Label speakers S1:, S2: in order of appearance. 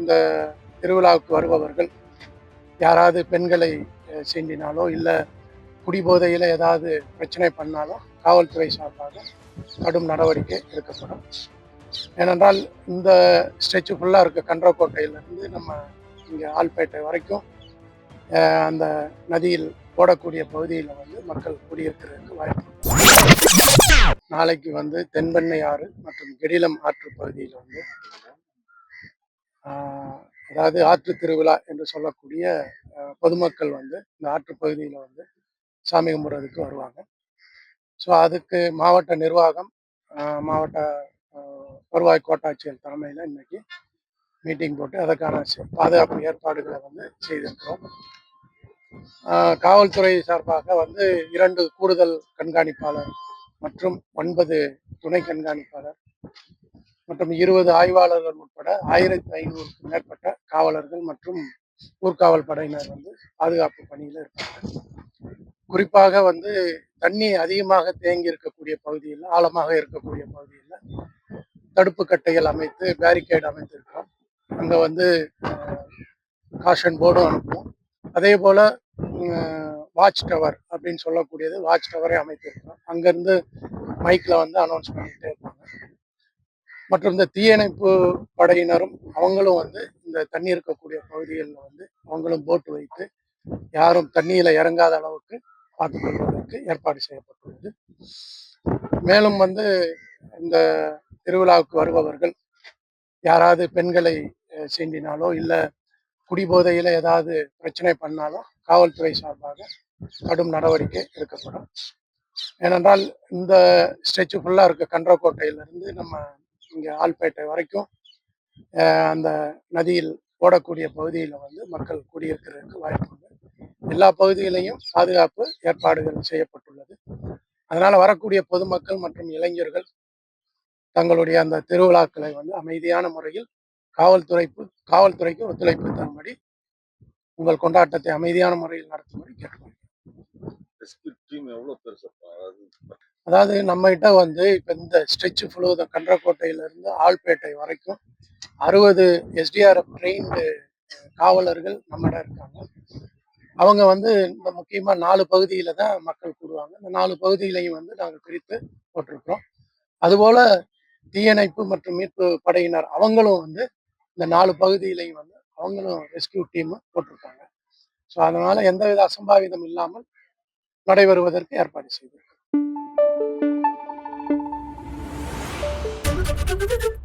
S1: இந்த திருவிழாவுக்கு வருபவர்கள் யாராவது பெண்களை சீண்டினாலோ இல்லை குடிபோதையில் ஏதாவது பிரச்சனை பண்ணாலும் காவல்துறை சார்பாக கடும் நடவடிக்கை எடுக்கப்படும். ஏனென்றால் இந்த ஸ்ட்ரெச்சு ஃபுல்லாக இருக்க கன்றக்கோட்டையிலேருந்து நம்ம இங்கே ஆல்பேட்டை வரைக்கும் அந்த நதியில் போடக்கூடிய பகுதியில் வந்து மக்கள் குடியிருக்கிறதுக்கு வாய்ப்பு நாளைக்கு வந்து தென்பெண்ணை ஆறு மற்றும் கெடிலம் ஆற்று பகுதியில் வந்து அதாவது ஆற்று திருவிழா என்று சொல்லக்கூடிய பொதுமக்கள் வந்து இந்த ஆற்று பகுதியில் வந்து சாமி கும்பிட்றதுக்கு வருவாங்க. ஸோ அதுக்கு மாவட்ட நிர்வாகம் ஆஹ், மாவட்ட வருவாய் கோட்டாட்சியர் தலைமையில் இன்னைக்கு மீட்டிங் போட்டு அதற்கான பாதுகாப்பு ஏற்பாடுகளை வந்து செய்திருக்கிறோம். காவல்துறை சார்பாக வந்து இரண்டு கூடுதல் கண்காணிப்பாளர் மற்றும் ஒன்பது துணை கண்காணிப்பாளர் மற்றும் இருபது ஆய்வாளர்கள் உட்பட ஆயிரத்தி ஐநூறுக்கும் மேற்பட்ட காவலர்கள் மற்றும் ஊர்காவல் படையினர் வந்து பாதுகாப்பு பணியில் இருக்காங்க. குறிப்பாக வந்து தண்ணி அதிகமாக தேங்கி இருக்கக்கூடிய பகுதியில் ஆழமாக இருக்கக்கூடிய பகுதியில் தடுப்பு கட்டைகள் அமைத்து பேரிகேட் அமைத்திருக்கிறோம் அங்கே வந்து காஷன் போர்டும் அனுப்புவோம். அதே போல் வாட்ச் டவர் அப்படின்னு சொல்லக்கூடியது வாட்ச் டவரை அமைத்திருக்கிறோம் அங்கேருந்து மைக்கில் வந்து அனௌன்ஸ் பண்ணிகிட்டே இருப்பாங்க மற்றும் இந்த தீயணைப்பு படையினரும் அவங்களும் வந்து இந்த தண்ணி இருக்கக்கூடிய பகுதிகளில் வந்து அவங்களும் போட்டு வைத்து யாரும் தண்ணியில் இறங்காத அளவுக்கு பார்த்துக்கொள்வதற்கு ஏற்பாடு செய்யப்பட்டுள்ளது. மேலும் வந்து இந்த திருவிழாவுக்கு வருபவர்கள் யாராவது பெண்களை சீண்டினாலோ இல்லை குடிபோதையில் ஏதாவது பிரச்சனை பண்ணாலும் காவல்துறை சார்பாக கடும் நடவடிக்கை எடுக்கப்படும். ஏனென்றால் இந்த ஸ்ட்ரெச்சு ஃபுல்லாக இருக்க கன்றக்கோட்டையிலிருந்து நம்ம இங்கே ஆல்பேட்டை வரைக்கும் அந்த நதியில் ஓடக்கூடிய பகுதியில் வந்து மக்கள் குடியிருக்கிறதுக்கு வாய்ப்பு உண்டு. எல்லா பகுதிகளையும் பாதுகாப்பு ஏற்பாடுகள் செய்யப்பட்டுள்ளது. அதனால் வரக்கூடிய பொதுமக்கள் மற்றும் இளைஞர்கள் தங்களுடைய அந்த திருவிழாக்களை வந்து அமைதியான முறையில் காவல்துறைக்கு காவல்துறைக்கு ஒத்துழைப்பு தரும்படி உங்கள் கொண்டாட்டத்தை அமைதியான முறையில் நடத்தும்படி கேட்டுக்கொள்கிறேன்.
S2: ரெஸ்கியூ பெருசு அதாவது
S1: நம்மகிட்ட வந்து இப்போ இந்த ஸ்ட்ரெச் ஃபுல்லு கன்றக்கோட்டையிலேருந்து ஆள்பேட்டை வரைக்கும் அறுபது எஸ்டிஆர்எஃப் ட்ரெயின்டு காவலர்கள் நம்மகிட்ட இருக்காங்க. அவங்க வந்து இந்த முக்கியமாக நாலு பகுதியில் தான் மக்கள் கூடுவாங்க. இந்த நாலு பகுதியிலையும் வந்து நாங்கள் பிரித்து போட்டிருக்கிறோம். அதுபோல் தீயணைப்பு மற்றும் மீட்பு படையினர் அவங்களும் வந்து இந்த நாலு பகுதியிலையும் வந்து அவங்களும் ரெஸ்கியூ டீம் போட்டிருக்காங்க. ஸோ அதனால் எந்தவித அசம்பாவிதம் இல்லாமல் நடைபெறுவதற்கு ஏற்பாடு செய்திருக்கிறோம் Thank you.